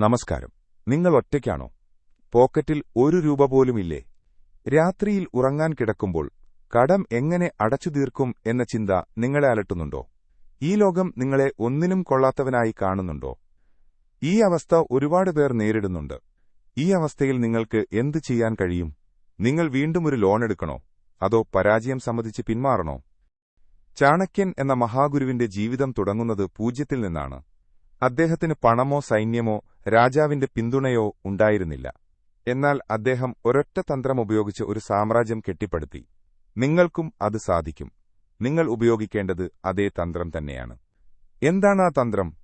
നമസ്കാരം. നിങ്ങൾ ഒറ്റയ്ക്കാണോ? പോക്കറ്റിൽ ഒരു രൂപ പോലുമില്ലേ രാത്രിയിൽ ഉറങ്ങാൻ കിടക്കുമ്പോൾ കടം എങ്ങനെ അടച്ചു തീർക്കും എന്ന ചിന്ത നിങ്ങളെ അലട്ടുന്നുണ്ടോ? ഈ ലോകം നിങ്ങളെ ഒന്നിനും കൊള്ളാത്തവനായി കാണുന്നുണ്ടോ? ഈ അവസ്ഥ ഒരുപാട് പേർ നേരിടുന്നുണ്ട്. ഈ അവസ്ഥയിൽ നിങ്ങൾക്ക് എന്ത് ചെയ്യാൻ കഴിയും? നിങ്ങൾ വീണ്ടും ഒരു ലോൺ എടുക്കണോ? അതോ പരാജയം സമ്മതിച്ച് പിന്മാറണോ? ചാണക്യൻ എന്ന മഹാഗുരുവിന്റെ ജീവിതം തുടങ്ങുന്നത് പൂജ്യത്തിൽ നിന്നാണ്. അദ്ദേഹത്തിന് പണമോ സൈന്യമോ രാജാവിന്റെ പിന്തുണയോ ഉണ്ടായിരുന്നില്ല. എന്നാൽ അദ്ദേഹം ഒരൊറ്റ തന്ത്രം ഉപയോഗിച്ച് ഒരു സാമ്രാജ്യം കെട്ടിപ്പടുത്തി. നിങ്ങൾക്കും അത് സാധിക്കും. നിങ്ങൾ ഉപയോഗിക്കേണ്ടത് അതേ തന്ത്രം തന്നെയാണ്. എന്താണ് ആ തന്ത്രം?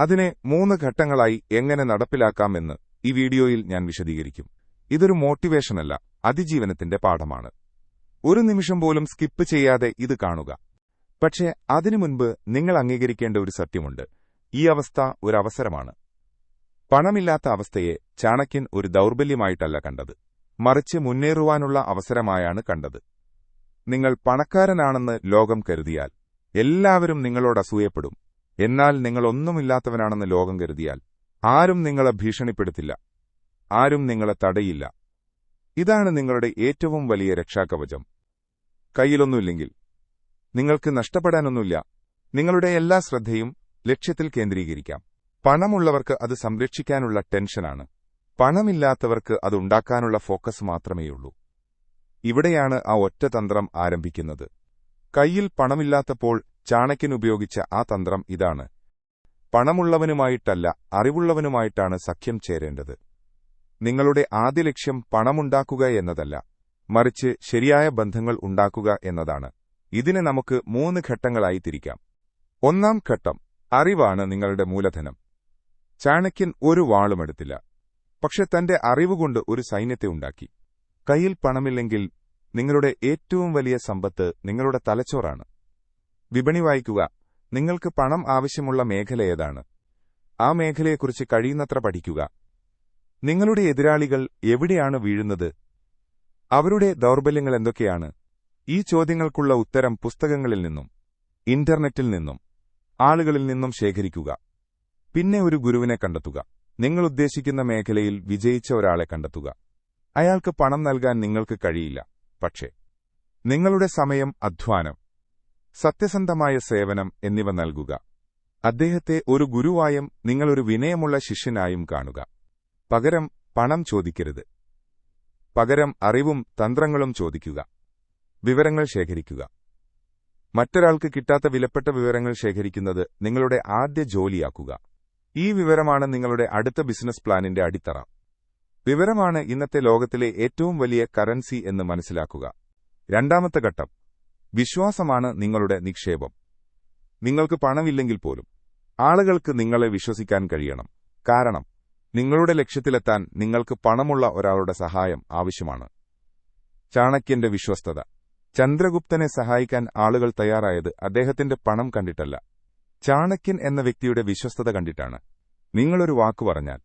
അതിനെ മൂന്ന് ഘട്ടങ്ങളായി എങ്ങനെ നടപ്പിലാക്കാമെന്ന് ഈ വീഡിയോയിൽ ഞാൻ വിശദീകരിക്കും. ഇതൊരു മോട്ടിവേഷനല്ല അതിജീവനത്തിന്റെ പാഠമാണ്. ഒരു നിമിഷം പോലും സ്കിപ്പ് ചെയ്യാതെ ഇത് കാണുക. പക്ഷേ അതിനു മുൻപ് നിങ്ങൾ അംഗീകരിക്കേണ്ട ഒരു സത്യമുണ്ട്. ഈ അവസ്ഥ ഒരവസരമാണ്. പണമില്ലാത്ത അവസ്ഥയെ ചാണക്യൻ ഒരു ദൗർബല്യമായിട്ടല്ല കണ്ടത്. മറിച്ച് മുന്നേറുവാനുള്ള അവസരമായാണ് കണ്ടത്. നിങ്ങൾ പണക്കാരനാണെന്ന് ലോകം കരുതിയാൽ എല്ലാവരും നിങ്ങളോട് അസൂയപ്പെടും. എന്നാൽ നിങ്ങളൊന്നുമില്ലാത്തവനാണെന്ന് ലോകം കരുതിയാൽ ആരും നിങ്ങളെ ഭീഷണിപ്പെടുത്തില്ല. ആരും നിങ്ങളെ തടയില്ല. ഇതാണ് നിങ്ങളുടെ ഏറ്റവും വലിയ രക്ഷാകവചം. കയ്യിലൊന്നുമില്ലെങ്കിൽ നിങ്ങൾക്ക് നഷ്ടപ്പെടാനൊന്നുമില്ല. നിങ്ങളുടെ എല്ലാ ശ്രദ്ധയും ലക്ഷ്യത്തിൽ കേന്ദ്രീകരിക്കാം. പണമുള്ളവർക്ക് അത് സംരക്ഷിക്കാനുള്ള ടെൻഷനാണ്. പണമില്ലാത്തവർക്ക് അത് ഉണ്ടാക്കാനുള്ള ഫോക്കസ് മാത്രമേയുള്ളൂ. ഇവിടെയാണ് ആ ഒറ്റ തന്ത്രം ആരംഭിക്കുന്നത്. കയ്യിൽ പണമില്ലാത്തപ്പോൾ ചാണക്യൻ ഉപയോഗിച്ച ആ തന്ത്രം ഇതാണ്. പണമുള്ളവനുമായിട്ടല്ല അറിവുള്ളവനുമായിട്ടാണ് സഖ്യം ചേരേണ്ടത്. നിങ്ങളുടെ ആദ്യ ലക്ഷ്യം പണമുണ്ടാക്കുക എന്നതല്ല മറിച്ച് ശരിയായ ബന്ധങ്ങൾ ഉണ്ടാക്കുക എന്നതാണ്. ഇതിനെ നമുക്ക് മൂന്ന് ഘട്ടങ്ങളായി തിരിക്കാം. ഒന്നാം ഘട്ടം അറിവാണ് നിങ്ങളുടെ മൂലധനം. ചാണക്യൻ ഒരു വാളുമെടുത്തില്ല പക്ഷെ തന്റെ അറിവുകൊണ്ട് ഒരു സൈന്യത്തെ ഉണ്ടാക്കി. കയ്യിൽ പണമില്ലെങ്കിൽ നിങ്ങളുടെ ഏറ്റവും വലിയ സമ്പത്ത് നിങ്ങളുടെ തലച്ചോറാണ്. വിപണി വായിക്കുക. നിങ്ങൾക്ക് പണം ആവശ്യമുള്ള മേഖല ഏതാണ്? ആ മേഖലയെക്കുറിച്ച് കഴിയുന്നത്ര പഠിക്കുക. നിങ്ങളുടെ എതിരാളികൾ എവിടെയാണ് വീഴുന്നത്? അവരുടെ ദൗർബല്യങ്ങൾ എന്തൊക്കെയാണ്? ഈ ചോദ്യങ്ങൾക്കുള്ള ഉത്തരം പുസ്തകങ്ങളിൽ നിന്നും ഇന്റർനെറ്റിൽ നിന്നും. ആളുകളിൽ നിന്നും ശേഖരിക്കുക. പിന്നെ ഒരു ഗുരുവിനെ കണ്ടെത്തുക. നിങ്ങൾ ഉദ്ദേശിക്കുന്ന മേഖലയിൽ വിജയിച്ച ഒരാളെ കണ്ടെത്തുക. അയാൾക്ക് പണം നൽകാൻ നിങ്ങൾക്ക് കഴിയില്ല. പക്ഷേ നിങ്ങളുടെ സമയം അധ്വാനം സത്യസന്ധമായ സേവനം എന്നിവ നൽകുക. അദ്ദേഹത്തെ ഒരു ഗുരുവായും നിങ്ങളൊരു വിനയമുള്ള ശിഷ്യനായും കാണുക. പകരം പണം ചോദിക്കരുത്. പകരം അറിവും തന്ത്രങ്ങളും ചോദിക്കുക. വിവരങ്ങൾ ശേഖരിക്കുക. മറ്റൊരാൾക്ക് കിട്ടാത്ത വിലപ്പെട്ട വിവരങ്ങൾ ശേഖരിക്കുന്നത് നിങ്ങളുടെ ആദ്യ ജോലിയാക്കുക. ഈ വിവരമാണ് നിങ്ങളുടെ അടുത്ത ബിസിനസ് പ്ലാനിന്റെ അടിത്തറ. വിവരമാണ് ഇന്നത്തെ ലോകത്തിലെ ഏറ്റവും വലിയ കറൻസി എന്ന് മനസ്സിലാക്കുക. രണ്ടാമത്തെ ഘട്ടം. വിശ്വാസമാണ് നിങ്ങളുടെ നിക്ഷേപം. നിങ്ങൾക്ക് പണമില്ലെങ്കിൽ പോലും ആളുകൾക്ക് നിങ്ങളെ വിശ്വസിക്കാൻ കഴിയണം. കാരണം നിങ്ങളുടെ ലക്ഷ്യത്തിലെത്താൻ നിങ്ങൾക്ക് പണമുള്ള ഒരാളുടെ സഹായം ആവശ്യമാണ്. ചാണക്യന്റെ വിശ്വസ്തത. ചന്ദ്രഗുപ്തനെ സഹായിക്കാൻ ആളുകൾ തയ്യാറായത് അദ്ദേഹത്തിന്റെ പണം കണ്ടിട്ടല്ല. ചാണക്യൻ എന്ന വ്യക്തിയുടെ വിശ്വസ്തത കണ്ടിട്ടാണ്. നിങ്ങളൊരു വാക്കു പറഞ്ഞാൽ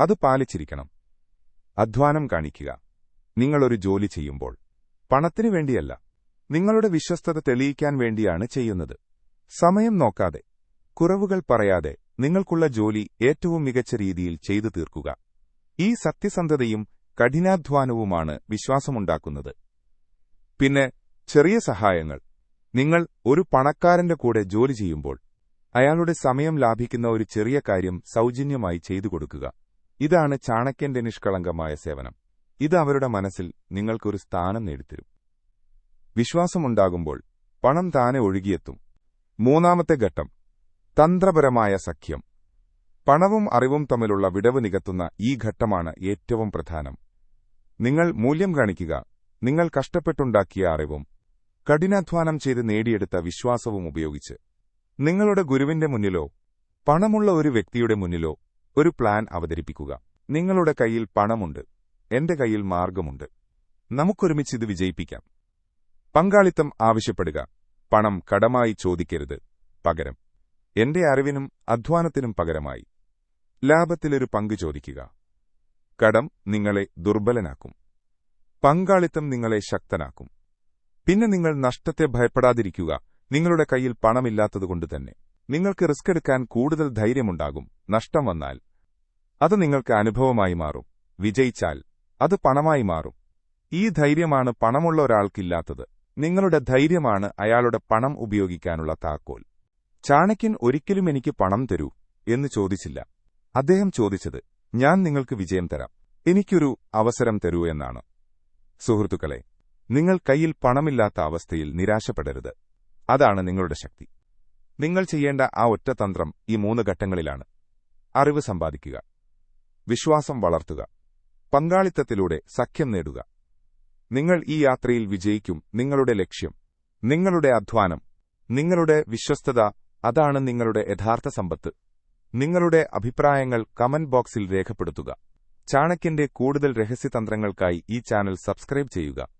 അത് പാലിച്ചിരിക്കണം. അധ്വാനം കാണിക്കുക. നിങ്ങളൊരു ജോലി ചെയ്യുമ്പോൾ. പണത്തിനു വേണ്ടിയല്ല. നിങ്ങളുടെ വിശ്വസ്തത തെളിയിക്കാൻ വേണ്ടിയാണ് ചെയ്യുന്നത്. സമയം നോക്കാതെ കുറവുകൾ പറയാതെ നിങ്ങൾക്കുള്ള ജോലി ഏറ്റവും മികച്ച രീതിയിൽ ചെയ്തു തീർക്കുക. ഈ സത്യസന്ധതയും കഠിനാധ്വാനവുമാണ് വിശ്വാസമുണ്ടാക്കുന്നത്. പിന്നെ ചെറിയ സഹായങ്ങൾ. നിങ്ങൾ ഒരു പണക്കാരന്റെ കൂടെ ജോലി ചെയ്യുമ്പോൾ അയാളുടെ സമയം ലാഭിക്കുന്ന ഒരു ചെറിയ കാര്യം സൗജന്യമായി ചെയ്തു കൊടുക്കുക. ഇതാണ് ചാണക്യന്റെ നിഷ്കളങ്കമായ സേവനം. ഇത് അവരുടെ മനസ്സിൽ നിങ്ങൾക്കൊരു സ്ഥാനം നേടിത്തരും. വിശ്വാസമുണ്ടാകുമ്പോൾ പണം താനെ ഒഴുകിയെത്തും. മൂന്നാമത്തെ ഘട്ടം തന്ത്രപരമായ സഖ്യം. പണവും അറിവും തമ്മിലുള്ള വിടവ് നികത്തുന്ന ഈ ഘട്ടമാണ് ഏറ്റവും പ്രധാനം. നിങ്ങൾ മൂല്യം കാണിക്കുക. നിങ്ങൾ കഷ്ടപ്പെട്ടുണ്ടാക്കിയ അറിവും കഠിനാധ്വാനം ചെയ്ത് നേടിയെടുത്ത വിശ്വാസവും ഉപയോഗിച്ച്. നിങ്ങളുടെ ഗുരുവിന്റെ മുന്നിലോ പണമുള്ള ഒരു വ്യക്തിയുടെ മുന്നിലോ ഒരു പ്ലാൻ അവതരിപ്പിക്കുക. നിങ്ങളുടെ കയ്യിൽ പണമുണ്ട്. എന്റെ കയ്യിൽ മാർഗമുണ്ട്. നമുക്കൊരുമിച്ച് ഇത് വിജയിപ്പിക്കാം. പങ്കാളിത്തം ആവശ്യപ്പെടുക. പണം കടമായി ചോദിക്കരുത്. പകരം. എന്റെ അറിവിനും അധ്വാനത്തിനും പകരമായി. ലാഭത്തിലൊരു പങ്ക് ചോദിക്കുക. കടം നിങ്ങളെ ദുർബലനാക്കും. പങ്കാളിത്തം നിങ്ങളെ ശക്തനാക്കും. പിന്നെ നിങ്ങൾ നഷ്ടത്തെ ഭയപ്പെടാതിരിക്കുക. നിങ്ങളുടെ കയ്യിൽ പണമില്ലാത്തതുകൊണ്ട് തന്നെ. നിങ്ങൾക്ക് റിസ്ക് എടുക്കാൻ കൂടുതൽ ധൈര്യമുണ്ടാകും. നഷ്ടം വന്നാൽ അത് നിങ്ങൾക്ക് അനുഭവമായി മാറും. വിജയിച്ചാൽ അത് പണമായി മാറും. ഈ ധൈര്യമാണ് പണമുള്ള ഒരാൾക്കില്ലാത്തത്. നിങ്ങളുടെ ധൈര്യമാണ് അയാളുടെ പണം ഉപയോഗിക്കാനുള്ള താക്കോൽ. ചാണക്യൻ ഒരിക്കലും എനിക്ക് പണം തരൂ എന്ന് ചോദിച്ചില്ല. അദ്ദേഹം ചോദിച്ചത് ഞാൻ നിങ്ങൾക്ക് വിജയം തരാം. എനിക്കൊരു അവസരം തരൂ എന്നാണ്. സുഹൃത്തുക്കളെ നിങ്ങൾ കയ്യിൽ പണമില്ലാത്ത അവസ്ഥയിൽ നിരാശപ്പെടരുത്. അതാണ് നിങ്ങളുടെ ശക്തി. നിങ്ങൾ ചെയ്യേണ്ട ആ ഒറ്റ തന്ത്രം ഈ മൂന്ന് ഘട്ടങ്ങളിലാണ്. അറിവ് സമ്പാദിക്കുക. വിശ്വാസം വളർത്തുക. പങ്കാളിത്തത്തിലൂടെ സഖ്യം നേടുക. നിങ്ങൾ ഈ യാത്രയിൽ വിജയിക്കും. നിങ്ങളുടെ ലക്ഷ്യം നിങ്ങളുടെ അധ്വാനം നിങ്ങളുടെ വിശ്വസ്തത അതാണ് നിങ്ങളുടെ യഥാർത്ഥ സമ്പത്ത്. നിങ്ങളുടെ അഭിപ്രായങ്ങൾ കമന്റ് ബോക്സിൽ രേഖപ്പെടുത്തുക. ചാണക്യന്റെ കൂടുതൽ രഹസ്യതന്ത്രങ്ങൾക്കായി ഈ ചാനൽ സബ്സ്ക്രൈബ് ചെയ്യുക.